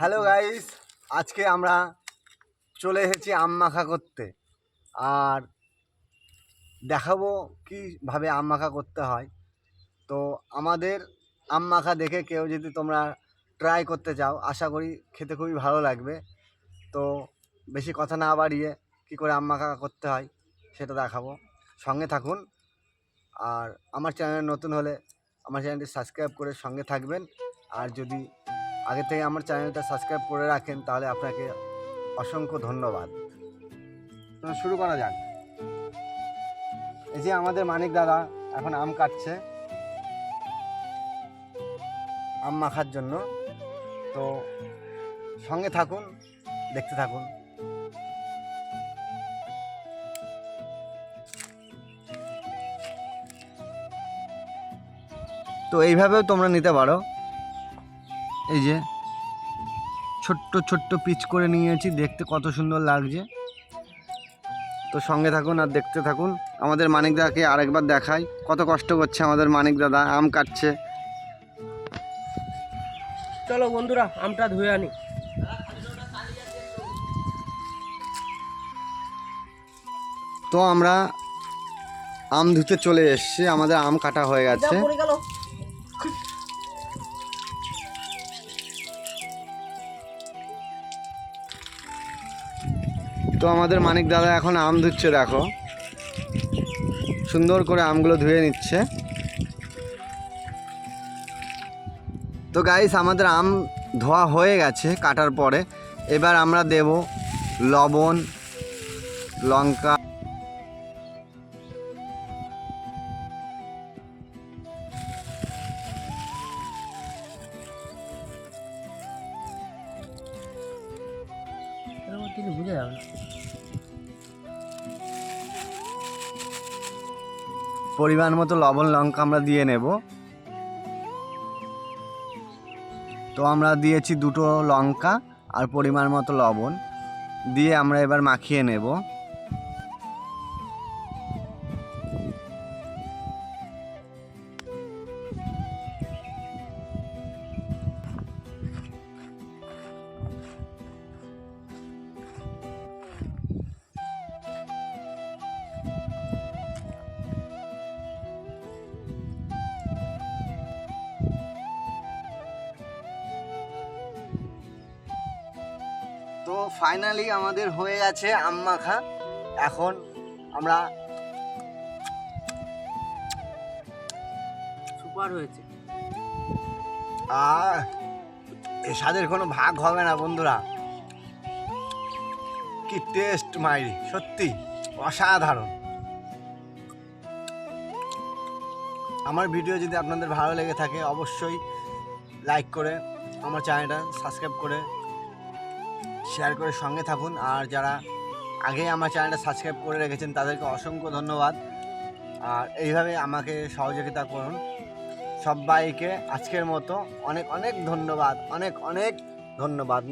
Hello guys আজকে আমরা চলে এসেছি আম মাখা করতে। আর দেখাবো কীভাবে আম মাখা করতে হয়। তো আমাদের আম মাখা দেখে কেউ যদি তোমরা ট্রাই করতে চাও আশা করি খেতে খুবই ভালো লাগবে। তো বেশি কথা না বাড়িয়ে কী করে আম মাখা করতে হয় সেটা দেখাবো। সঙ্গে থাকুন। আর আমার চ্যানেল নতুন হলে আমার চ্যানেলটি সাবস্ক্রাইব করে সঙ্গে থাকবেন। আর যদি আগে থেকে আমার চ্যানেলটা সাবস্ক্রাইব করে রাখেন, তাহলে আপনাকে অসংখ্য ধন্যবাদ। শুরু করা যাক। এই যে আমাদের মানিক দাদা এখন আম কাটছে, আম মাখার জন্য। তো সঙ্গে থাকুন, দেখতে থাকুন। তো এইভাবেও তোমরা নিতে পারো। এই যে ছোট্ট ছোট্ট পিচ করে নিয়েছি দেখতে কত সুন্দর লাগছে। তো সঙ্গে থাকুন আর দেখতে থাকুন। আমাদের মানিক দাদাকে আরেকবার দেখাই। কত কষ্ট করছে আমাদের মানিক দাদা আম কাটছে। চলো বন্ধুরা আমটা ধুয়ে আনি। তো আমরা আম ধুতে চলে এসেছি আমাদের আম কাটা হয়ে গেছে। তো আমাদের মানিক দাদা এখন আম ধুচ্ছে, দেখো। সুন্দর করে আমগুলো ধুয়ে নিচ্ছে। তো গাইস আমাদের আম ধোয়া হয়ে গেছে কাটার পরে। এবার আমরা দেব লবণ, লঙ্কা। বুঝে যাবে না। পরিমাণ মতো লবণ, লঙ্কা আমরা দিয়ে নেব। তো আমরা দিয়েছি দুটো লঙ্কা আর পরিমাণ মতো লবণ। দিয়ে আমরা এবার মাখিয়ে নেব। তো ফাইনালি আমাদের হয়ে গেছে আম মাখা এখন আমরা সুপার হয়েছে। আর এ স্বাদের কোনো ভাগ হবে না বন্ধুরা। কি টেস্ট মাইরি সত্যি অসাধারণ। আমার ভিডিও যদি আপনাদের ভালো লেগে থাকে অবশ্যই লাইক করে আমার চ্যানেলটা সাবস্ক্রাইব করে শেয়ার করে সঙ্গে থাকুন। আর যারা আগে আমার চ্যানেলটা সাবস্ক্রাইব করে রেখেছেন, তাদেরকে অসংখ্য ধন্যবাদ। আর এইভাবে আমাকে সহযোগিতা করুন। সবাইকে আজকের মতো অনেক অনেক ধন্যবাদ। অনেক অনেক ধন্যবাদ।